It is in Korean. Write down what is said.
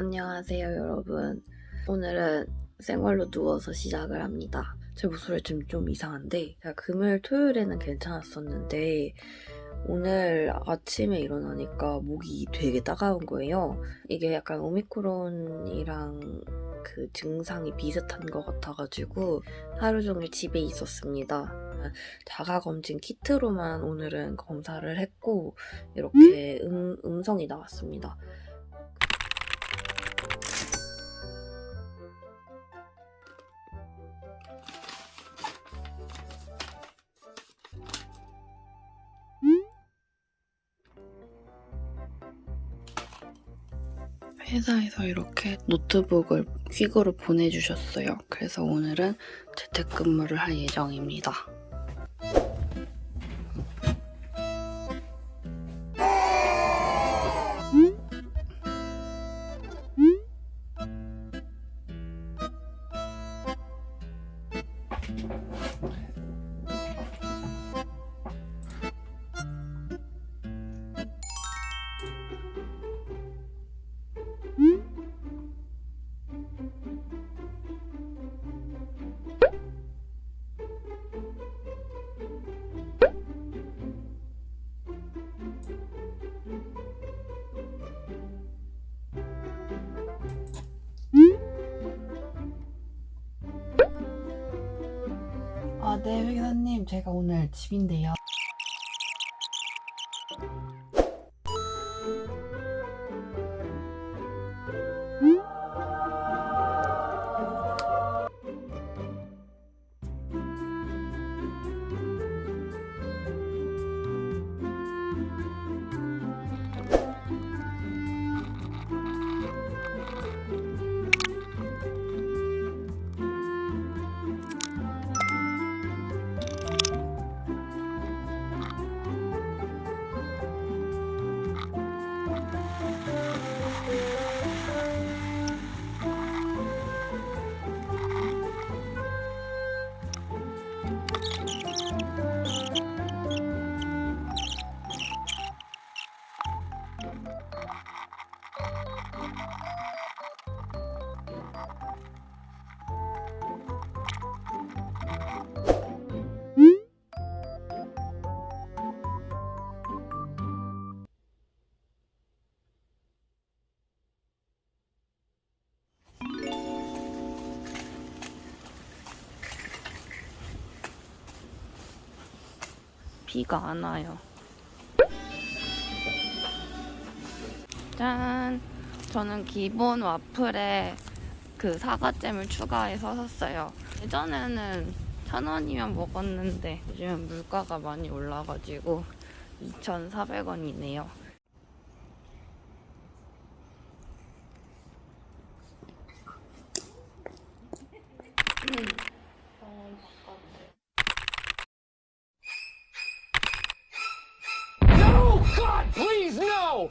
안녕하세요, 여러분. 오늘은 생활로 누워서 시작을 합니다. 제 목소리 좀, 좀 이상한데, 제가 금요일, 토요일에는 괜찮았었는데, 오늘 아침에 일어나니까 목이 되게 따가운 거예요. 이게 약간 오미크론이랑 그 증상이 비슷한 것 같아가지고, 하루 종일 집에 있었습니다. 자가검진 키트로만 오늘은 검사를 했고, 이렇게 음, 음성이 나왔습니다. 회사에서 이렇게 노트북을 퀵으로 보내주셨어요. 그래서 오늘은 재택근무를 할 예정입니다. 아, 네, 회사님. 제가 오늘 집인데요. 비가 안 와요. 짠! 저는 기본 와플에 그 사과잼을 추가해서 샀어요. 예전에는 천 원이면 먹었는데 요즘 물가가 많이 올라가지고 2,400원이네요. Please, no!